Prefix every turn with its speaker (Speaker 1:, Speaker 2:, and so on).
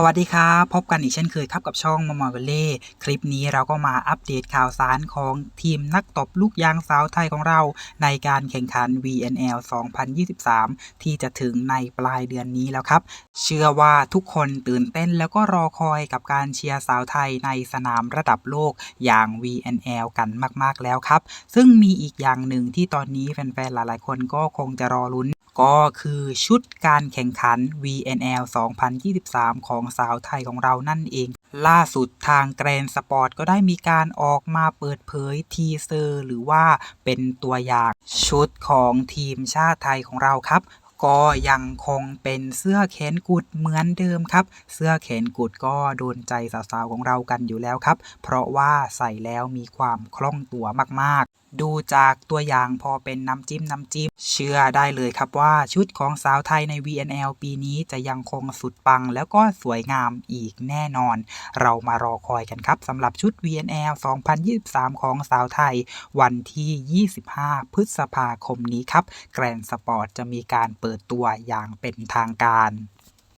Speaker 1: สวัสดีครับ พบกันอีกเช่นเคยครับกับช่องมอมอเวเล่คลิปนี้เราก็มาอัปเดตข่าวสารของทีมนักตบลูกยางสาวไทยของเรา ในการแข่งขัน VNL 2023 ที่จะถึงในปลายเดือนนี้แล้วครับ เชื่อว่าทุกคนตื่นเต้นแล้วก็รอคอยกับการเชียร์สาวไทยในสนามระดับโลกอย่าง VNL กันมาก ๆแล้วครับ ซึ่งมีอีกอย่างหนึ่งที่ตอนนี้แฟนๆหลายๆ คนก็คงจะรอลุ้น ก็คือชุดการแข่งขัน VNL 2023 ของสาวไทยของเรานั่นเอง ล่าสุดทางแกรนสปอร์ตก็ได้มีการออกมาเปิดเผยทีเซอร์ หรือว่าเป็นตัวอย่างชุดของทีมชาติไทยของเราครับ ก็ยังคงเป็นเสื้อแขนกุดเหมือนเดิมครับ เสื้อแขนกุดก็โดนใจสาวๆของเรากันอยู่แล้วครับ เพราะว่าใส่แล้วมีความคล่องตัวมากๆ ดูจากตัวอย่างพอเป็นน้ำจิ้มน้ำจิ้ม เชื่อได้เลยครับว่าชุดของสาวไทยใน VNL ปีนี้จะยังคงสุดปังแล้วก็สวยงามอีกแน่นอน เรามารอคอยกันครับสำหรับชุด VNL 2023 ของสาวไทย วันที่ 25 พฤษภาคมนี้ครับ แกรนสปอร์ตจะมีการเปิดเปิดตัวอย่างเป็นทางการ